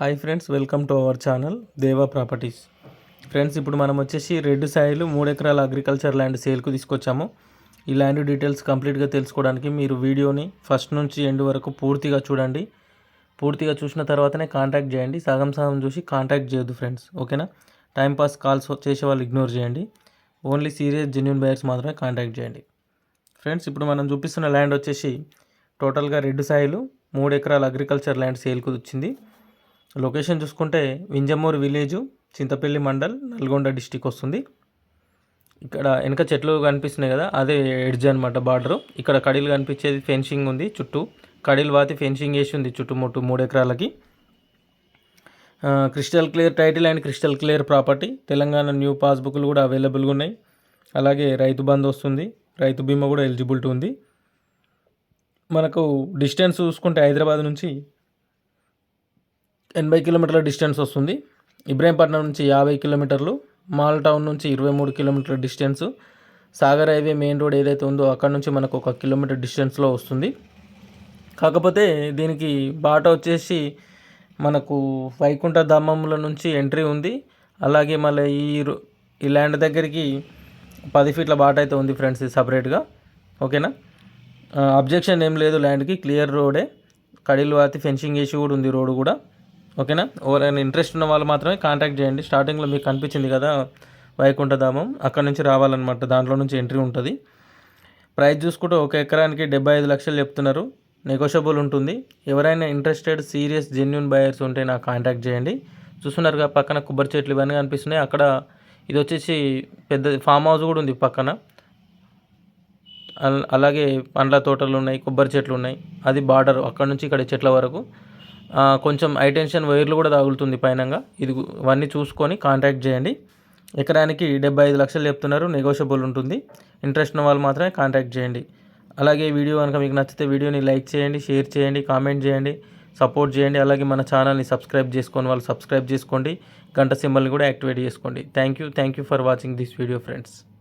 Hi friends welcome to our channel Deva properties. Friends ఇప్పుడు మనం వచ్చేసి రెడ్ సాయిలు మూడు ఎకరాల అగ్రికల్చర్ ల్యాండ్ సేల్కు తీసుకొచ్చాము. ఈ ల్యాండ్ డీటెయిల్స్ కంప్లీట్గా తెలుసుకోవడానికి మీరు వీడియోని ఫస్ట్ నుంచి ఎండ్ వరకు పూర్తిగా చూడండి. పూర్తిగా చూసిన తర్వాతనే కాంటాక్ట్ చేయండి. సగం సగం చూసి కాంటాక్ట్ చేయొద్దు ఫ్రెండ్స్ ఓకేనా? టైంపాస్ కాల్స్ చేసే వాళ్ళు ఇగ్నోర్ చేయండి. ఓన్లీ సీరియస్ జెన్యున్ బయర్స్ మాత్రమే కాంటాక్ట్ చేయండి. ఫ్రెండ్స్ ఇప్పుడు మనం చూపిస్తున్న ల్యాండ్ వచ్చేసి టోటల్గా రెడ్ సాయిలు మూడు ఎకరాల అగ్రికల్చర్ ల్యాండ్ సేల్కు వచ్చింది. లొకేషన్ చూసుకుంటే వింజమూరు విలేజు చింతపల్లి మండల్ నల్గొండ డిస్టిక్ వస్తుంది. ఇక్కడ వెనక చెట్లు కనిపిస్తున్నాయి కదా అదే ఎడ్జ్ అనమాట బార్డరు. ఇక్కడ కడీలు కనిపించేది ఫెన్సింగ్ ఉంది చుట్టూ. కడీలు వాతి ఫెన్సింగ్ వేసి ఉంది చుట్టుముట్టు మూడు ఎకరాలకి. Crystal clear title and crystal clear property. Telangana new పాస్బుక్లు కూడా అవైలబుల్గా ఉన్నాయి. అలాగే రైతు బంధు వస్తుంది. రైతు బీమా కూడా ఎలిజిబిలిటీ ఉంది. మనకు డిస్టెన్స్ చూసుకుంటే హైదరాబాద్ నుంచి ఎనభై కిలోమీటర్ల డిస్టెన్స్ వస్తుంది. ఇబ్రాహీంపట్నం నుంచి యాభై కిలోమీటర్లు మాల్ టౌన్ నుంచి ఇరవై మూడు కిలోమీటర్ల distance. Sagar highway main road ఏదైతే ఉందో అక్కడ నుంచి మనకు ఒక కిలోమీటర్ డిస్టెన్స్లో వస్తుంది. కాకపోతే దీనికి బాట వచ్చేసి మనకు వైకుంఠ ధామంల నుంచి ఎంట్రీ ఉంది. అలాగే మళ్ళీ ఈ ఈ ల్యాండ్ దగ్గరికి పది ఫీట్ల బాట అయితే ఉంది ఫ్రెండ్స్ ఇది సపరేట్గా. ఓకేనా? అబ్జెక్షన్ ఏం లేదు ల్యాండ్కి క్లియర్ రోడే. కడిలు వాతి ఫెన్సింగ్ వేసి కూడా ఉంది రోడ్డు కూడా. ఓకేనా? ఎవరైనా ఇంట్రెస్ట్ ఉన్న వాళ్ళు మాత్రమే కాంటాక్ట్ చేయండి. స్టార్టింగ్లో మీకు కనిపించింది కదా వైకుంఠధామం అక్కడ నుంచి రావాలన్నమాట. దాంట్లో నుంచి ఎంట్రీ ఉంటుంది. ప్రైస్ చూసుకుంటే ఒక ఎకరానికి డెబ్బై ఐదు లక్షలు చెప్తున్నారు. నెగోషియబుల్ ఉంటుంది. ఎవరైనా ఇంట్రెస్టెడ్ సీరియస్ జెన్యున్ బయర్స్ ఉంటే నాకు కాంటాక్ట్ చేయండి. చూస్తున్నారుగా పక్కన కొబ్బరి చెట్లు ఇవన్నీ కనిపిస్తున్నాయి. అక్కడ ఇది వచ్చేసి పెద్ద ఫామ్ హౌస్ కూడా ఉంది పక్కన. అలాగే పండ్ల తోటలు ఉన్నాయి కొబ్బరి చెట్లు ఉన్నాయి. అది బార్డర్ అక్కడ నుంచి ఇక్కడ చెట్ల వరకు. కొంచెం హైటెన్షన్ వైర్లు కూడా తగులుతుంది పైనంగా. ఇది ఇవన్నీ చూసుకొని కాంటాక్ట్ చేయండి. ఎకరానికి డెబ్బై ఐదు లక్షలు చెప్తున్నారు. నెగోషియబుల్ ఉంటుంది. ఇంట్రెస్ట్ ఉన్న వాళ్ళు మాత్రమే కాంటాక్ట్ చేయండి. అలాగే వీడియో కనుక మీకు నచ్చితే వీడియోని లైక్ చేయండి షేర్ చేయండి కామెంట్ చేయండి సపోర్ట్ చేయండి. అలాగే మన ఛానల్ని సబ్స్క్రైబ్ చేసుకొని వాళ్ళు సబ్స్క్రైబ్ చేసుకోండి. గంట సింబల్ని కూడా యాక్టివేట్ చేసుకోండి. Thank you thank you for watching this video friends